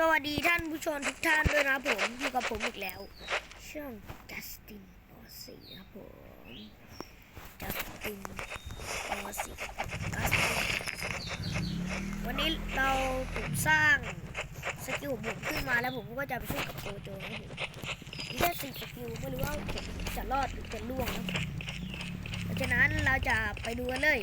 สวัสดีท่านผู้ชมทุกท่านด้วยนะผมอยู่กับผมอีกแล้ว ช่องจัสตินปอสีครับผมจัสตินปอสีจัสตินวันนี้เราผมสร้างสกิลของผมขึ้นมาแล้วผมก็จะไปสู้กับโจโจนะผมมีแค่สี่สกิลไม่รู้ว่าผมจะรอดหรือจะล่วงนะเพราะฉะนั้นเราจะไปดูกันเลย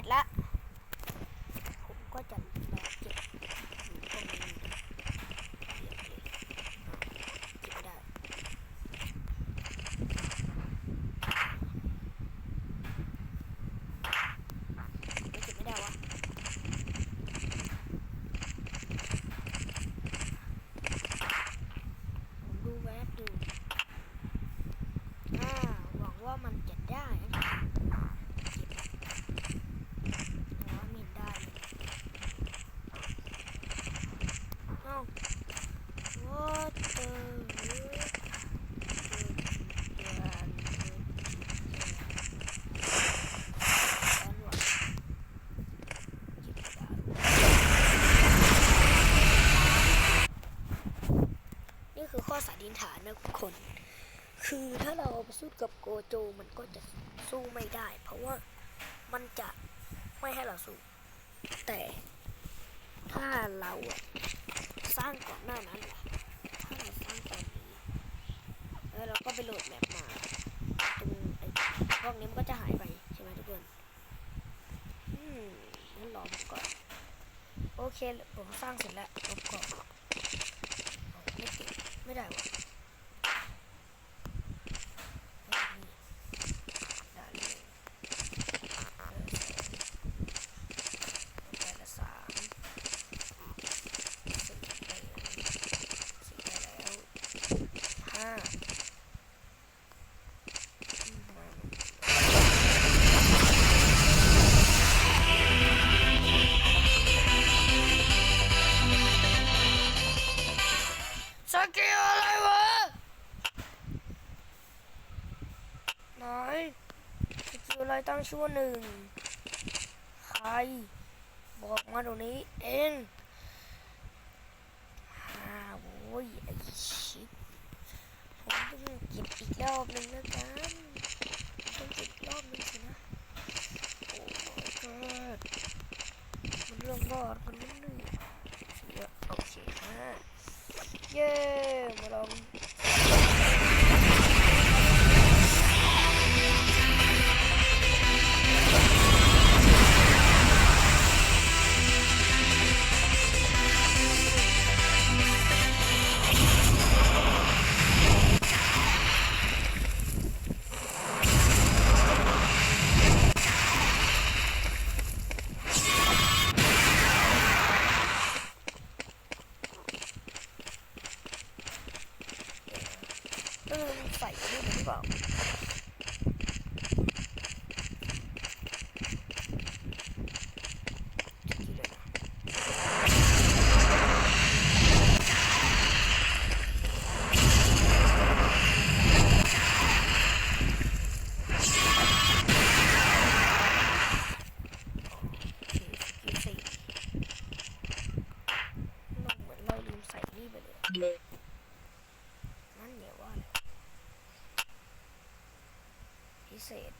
ร็จแล้ว ผมก็จะรอเก็บอยู่ตรงนี้เก็บไม่ได้ไม่เก็บไม่ได้วะ ผมดูแวบดูอ่าหวังว่ามันจะได้นะเก็บแต่ว่าไม่ได้เลยเอ้า what the heck นี่คือข้อสันนิษฐานนะทุกคน คือถ้าเราไปสู้กับโกโจมันก็จะสู้ไม่ได้ เพราะว่ามันจะไม่ให้เราสู้ แต่ถ้าเราสร้างก่อนหน้านั้นล่ะถ้าเราสร้างตอนนี้แล้วเราก็ไปโหลดแมปมาตรงไอ้พวกนี้มันก็จะหายไปใช่ไหมทุกคนอืมงั้นรอผมก่อนโอเคผมสร้างเสร็จแล้วลบก่อนไม่ติดไม่ได้วะ ชื่อว่าหนึ่งใคร บอกมาตรงนี้เองฮ่าโว้ยไอชิปผมต้องเก็บอีกรอบหนึ่งนะกันต้องเก็บอีกรอบหนึ่งสินะโอ้ my god มันเรื่องรอดมันไม่เหนื่อยโอเคฮะเย้ 百叶窗。เศษ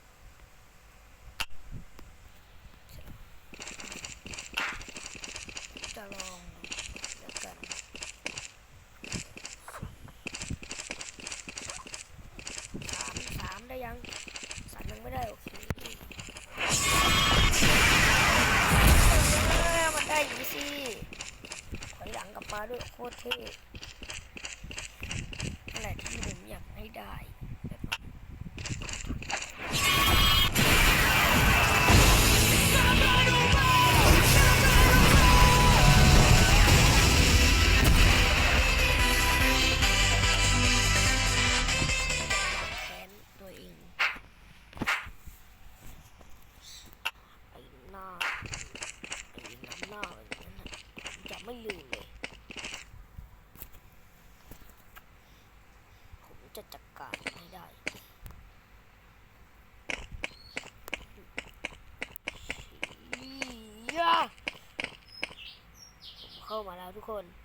เ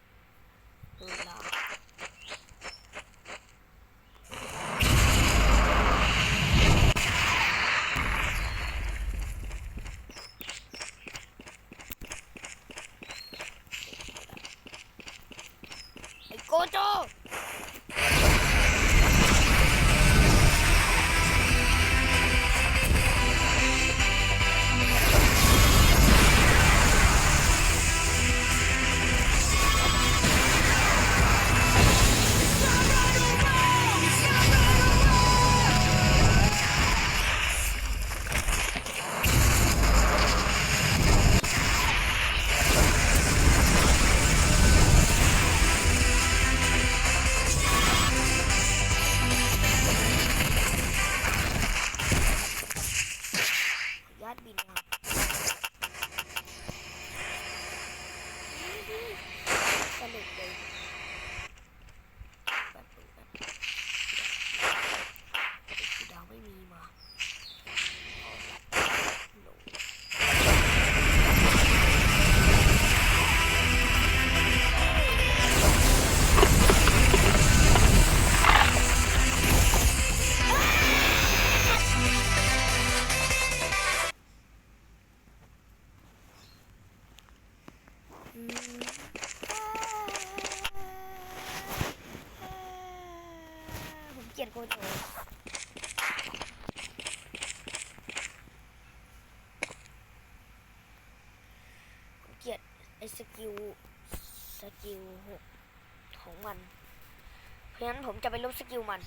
ผมจะไปลบสกิลมัน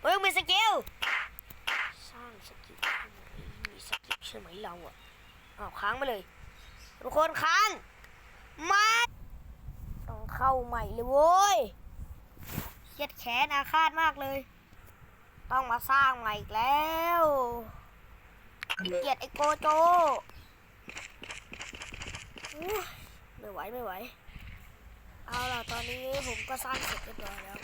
เฮ้ยมีสกิลสร้างสกิลมามีสกิลใช่ไหมเราอะอ้าวค้างไปเลยทุกคนค้างมาต้องเข้าใหม่เลยโว้ยเครียดแค้นอาฆาตมากเลย ต้องมาสร้างใหม่อีกแล้วเกลียดไอโกโจไม่ไหวไม่ไหว เอาล่ะตอนนี้ผมก็สร้างเสร็จเรียบร้อยแล้ว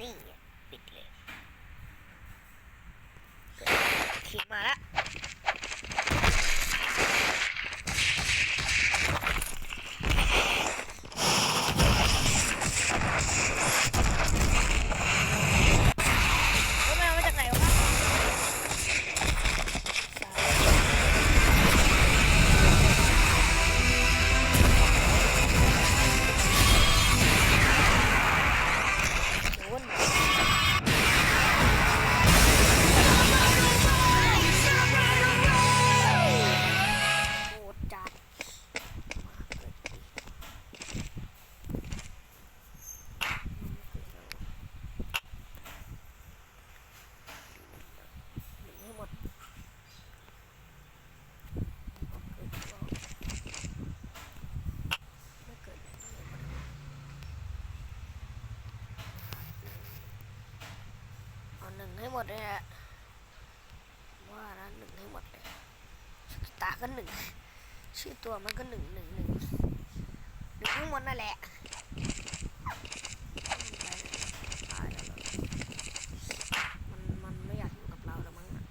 นี่ มดเลยนะว่านะหนึ่งทั้งหมดเลยตาก็หนึ่งชื่อตัวมันก็หนึ่งหนึ่งหนึ่งหนึ่งทั้งหมดนั่นแหละมันมันไม่อยากอยู่กับเราแล้วมั้งนะ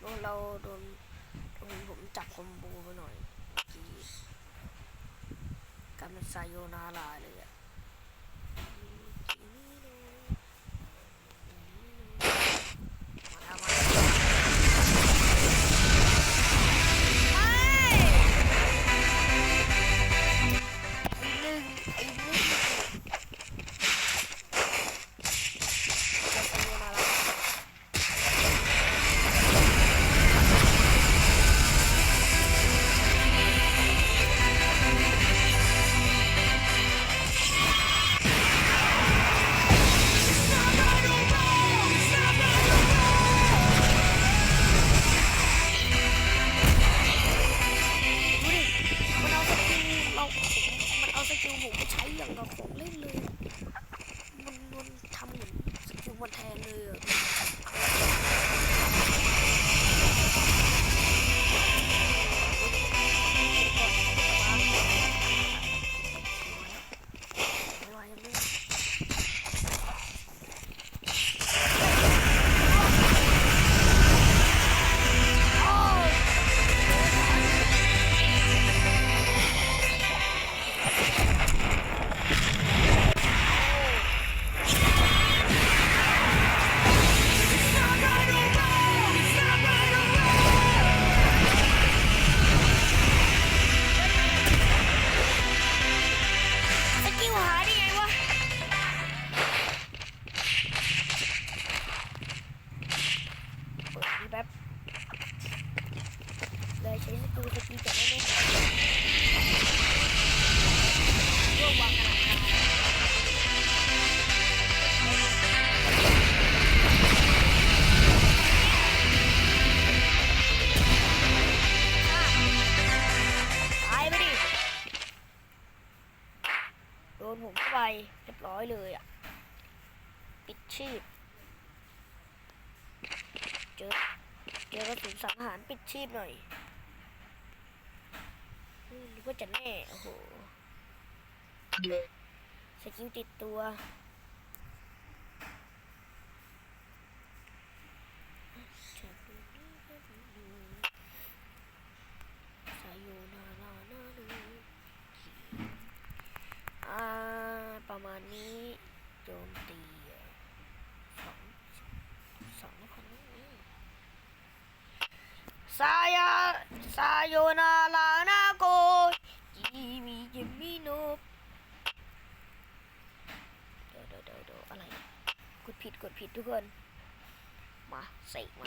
โดนเราโดนผมจับคอมโบไปหน่อยกีกลายเป็นไซโยนาราเลย ดหน่อยว่าจะแน่ โอ้โหสกิลติดตัว กดผิดกดผิดทุกคน มาใส่มา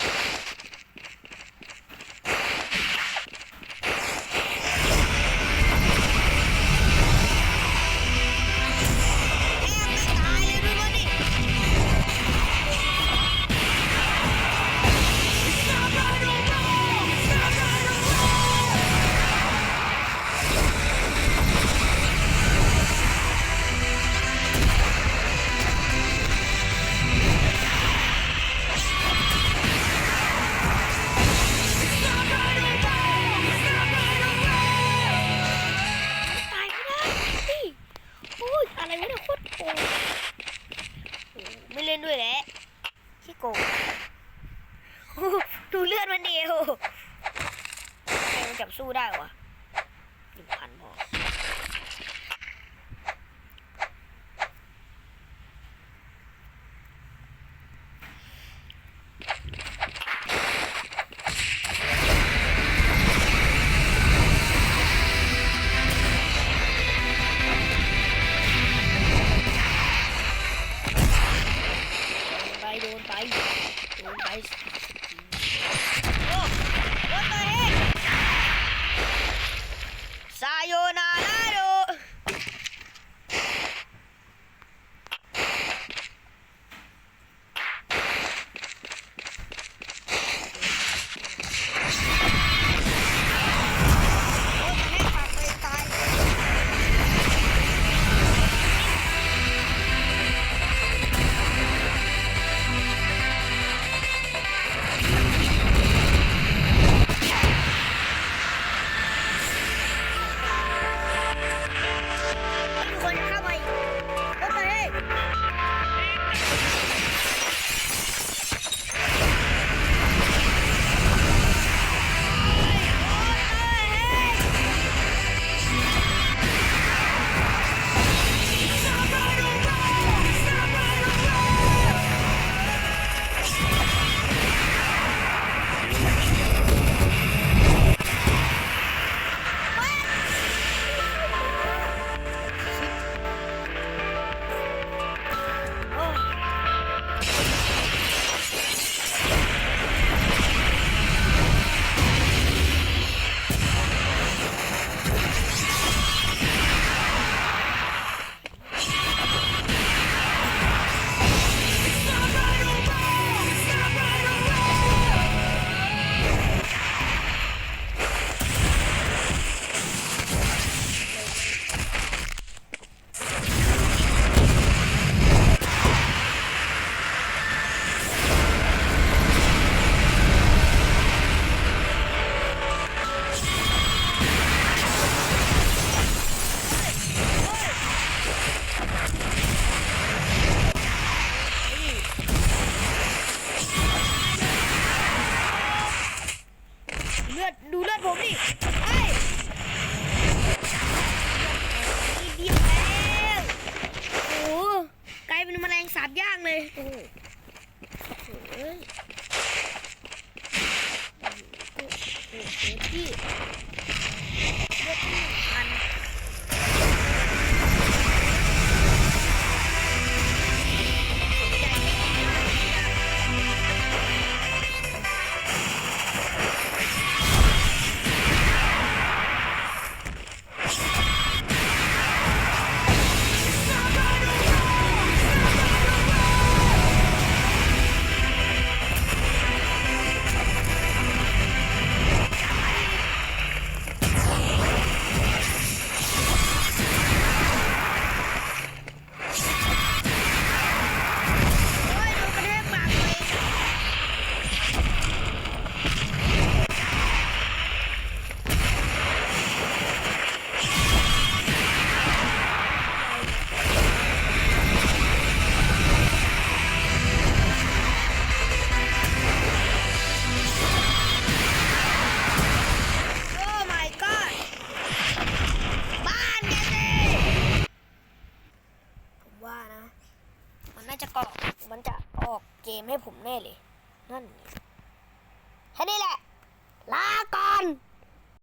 guys.